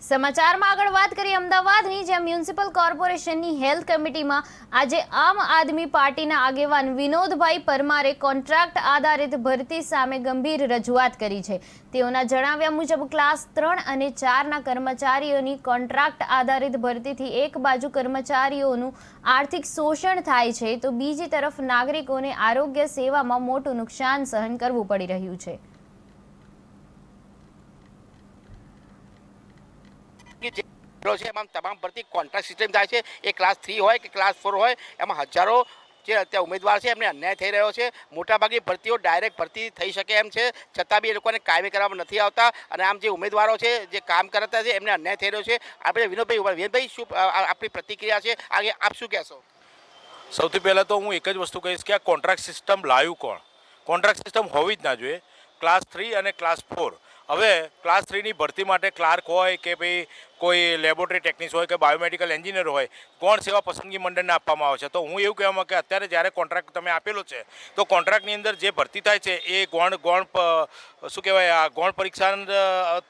સમાચારમાં આગળ વાત કરીએ અમદાવાદની, જ્યાં મ્યુનિસિપલ કોર્પોરેશનની હેલ્થ કમિટીમાં આજે આમ આદમી પાર્ટીના આગેવાન વિનોદભાઈ પરમારે કોન્ટ્રાક્ટ આધારિત ભરતી સામે ગંભીર રજૂઆત કરી છે. તેઓના જણાવ્યા મુજબ, ક્લાસ ત્રણ અને ચારના કર્મચારીઓની કોન્ટ્રાક્ટ આધારિત ભરતીથી એક બાજુ કર્મચારીઓનું આર્થિક શોષણ થાય છે, તો બીજી તરફ નાગરિકોને આરોગ્ય સેવામાં મોટું નુકસાન સહન કરવું પડી રહ્યું છે. કે જે છે, એમાં તમામ ભરતી કોન્ટ્રાક્ટ સિસ્ટમ થાય છે. એ ક્લાસ થ્રી હોય કે ક્લાસ ફોર હોય, એમાં હજારો જે અત્યારે ઉમેદવાર છે, એમને અન્યાય થઈ રહ્યો છે. મોટાભાગની ભરતીઓ ડાયરેક્ટ ભરતી થઈ શકે એમ છે. છતાં બી એ લોકોને કાયમી કરવામાં નથી આવતા. અને આમ જે ઉમેદવારો છે, જે કામ કરતા છે, એમને અન્યાય થઈ રહ્યો છે. આપણે વિનોદભાઈ વિનોદભાઈ, શું આપણી પ્રતિક્રિયા છે? આગે આપ શું કહેશો? સૌથી પહેલાં તો હું એક જ વસ્તુ કહીશ કે આ કોન્ટ્રાક્ટ સિસ્ટમ લાવ્યું કોણ? કોન્ટ્રાક્ટ સિસ્ટમ હોવી જ ના જોઈએ. ક્લાસ થ્રી અને ક્લાસ ફોર હવે ક્લાસ થ્રીની ભરતી માટે ક્લાર્ક હોય કે ભાઈ કોઈ લેબોરેટરી ટેકનિક્સ હોય કે બાયોમેડિકલ એન્જિનિયર હોય કોણ સેવા પસંદગી મંડળને આપવામાં આવે છે. તો હું એવું કહેવા કે અત્યારે જ્યારે કોન્ટ્રાક્ટ તમે આપેલો છે, તો કોન્ટ્રાક્ટની અંદર જે ભરતી થાય છે, એ ગૌણ ગૌણ શું કહેવાય આ ગૌણ પરીક્ષા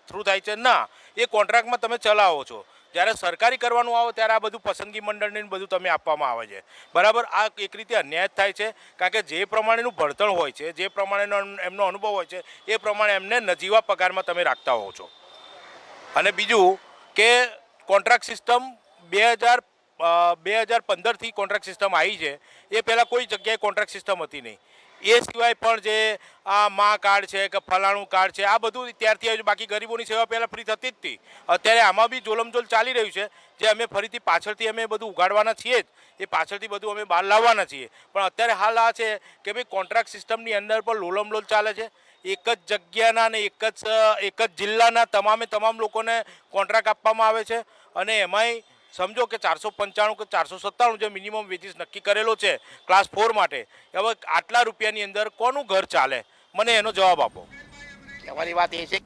થ્રુ થાય છે ના, એ કોન્ટ્રાક્ટમાં તમે ચલાવો છો. જ્યારે સરકારી કરવાનું આવે ત્યારે આ બધું પસંદગી મંડળને બધું તમે આપવામાં આવે છે. બરાબર? આ એક રીતે અન્યાય થાય છે. કારણ કે જે પ્રમાણેનું ભણતર હોય છે, જે પ્રમાણેનો એમનો અનુભવ હોય છે, એ પ્રમાણે એમને નજીવા પગારમાં તમે રાખતા હોવ છો. અને બીજું કે કોન્ટ્રાક્ટ સિસ્ટમ બે હજાર બે હજાર પંદરથી કોન્ટ્રાક્ટ સિસ્ટમ આવી છે. એ પહેલાં કોઈ જગ્યાએ કોન્ટ્રાક્ટ સિસ્ટમ હતી નહીં. એ સિવાય પણ જે મા કાર્ડ છે કે ફલાણું કાર્ડ છે, આ બધું ત્યારથી આવ્યું બાકી ગરીબોની સેવા પહેલાં ફ્રી થતી જ હતી. અત્યારે આમાં બી જોલમજોલ ચાલી રહ્યું છે જે અમે ફરીથી પાછળથી અમે બધું ઉગાડવાના છીએ જ. એ પાછળથી બધું અમે બહાર લાવવાના છીએ. પણ અત્યારે હાલ આ છે કે ભાઈ કોન્ટ્રાક્ટ સિસ્ટમની અંદર પણ લોલમલોલ ચાલે છે. એક જ જગ્યાના ને એક જ એક જ જિલ્લાના તમામે તમામ લોકોને કોન્ટ્રાક્ટ આપવામાં આવે છે. અને એમાંય સમજો કે ચારસો પંચાણું કે ચારસો સત્તાણું જે મિનિમમ વેજીસ નક્કી કરેલો છે ક્લાસ ફોર માટે, હવે આટલા રૂપિયાની અંદર કોનું ઘર ચાલે? મને એનો જવાબ આપો. અમારી વાત એ છે